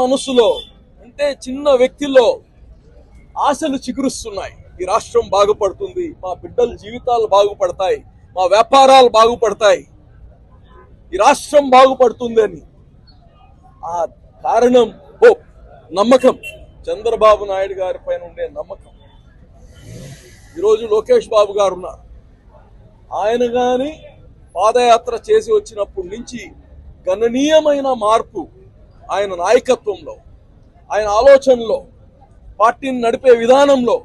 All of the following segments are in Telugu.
మనసులో అంటే చిన్న వ్యక్తిలో ఆశలు చిగురుస్తున్నాయి. ఈ రాష్ట్రం బాగుపడుతుంది మా బిడ్డల జీవితాలు బాగుపడతాయి మా వ్యాపారాలు బాగుపడతాయి. ఈ రాష్ట్రం బాగుపడుతుంది అని ఆ కారణం హోప్ నమ్మకం చంద్రబాబు నాయుడు గారి పైన ఉండే నమ్మకం. ఈరోజు లోకేష్ బాబు గారు ఉన్నారు. ఆయన కానీ పాదయాత్ర చేసి వచ్చినప్పటి నుంచి గణనీయమైన మార్పు ఆయన నాయకత్వంలో ఆయన ఆలోచనలో పార్టీని నడిపే విధానంలో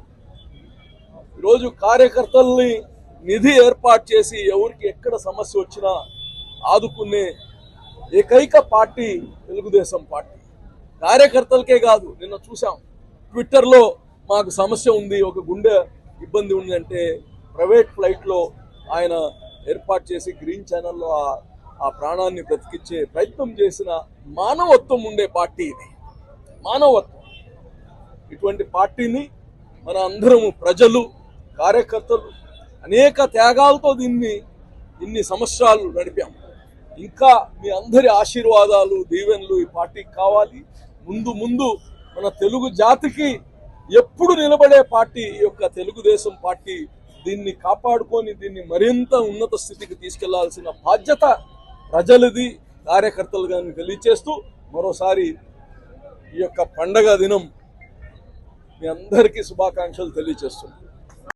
ఈరోజు కార్యకర్తల్ని నిధి ఏర్పాటు చేసి ఎవరికి ఎక్కడ సమస్య వచ్చినా ఆదుకునే ఏకైక పార్టీ తెలుగుదేశం పార్టీ. కార్యకర్తలకే కాదు నిన్న చూసాం ట్విట్టర్లో మాకు సమస్య ఉంది ఒక గుండె ఇబ్బంది ఉందంటే ప్రైవేట్ ఫ్లైట్లో ఆయన ఏర్పాటు చేసి గ్రీన్ ఛానల్లో ఆ- ప్రాణాన్ని బ్రతికించే ప్రయత్నం చేసిన మానవత్వం ఉండే పార్టీ ఇది. మానవత్వం. ఇటువంటి పార్టీని మన అందరము ప్రజలు కార్యకర్తలు అనేక త్యాగాలతో దీన్ని ఇన్ని సంవత్సరాలు నడిపాం. ఇంకా మీ అందరి ఆశీర్వాదాలు దీవెనలు ఈ పార్టీకి కావాలి. ముందు ముందు మన తెలుగు జాతికి ఎప్పుడు నిలబడే పార్టీ ఈ యొక్క తెలుగుదేశం పార్టీ దీన్ని కాపాడుకొని దీన్ని మరింత ఉన్నత స్థితికి తీసుకెళ్ళాల్సిన బాధ్యత ప్రజలది కార్యకర్తలు కానీ తెలియచేస్తూ మరోసారి ఈ యొక్క పండగ దినం మీ అందరికీ శుభాకాంక్షలు తెలియచేస్తున్నాను.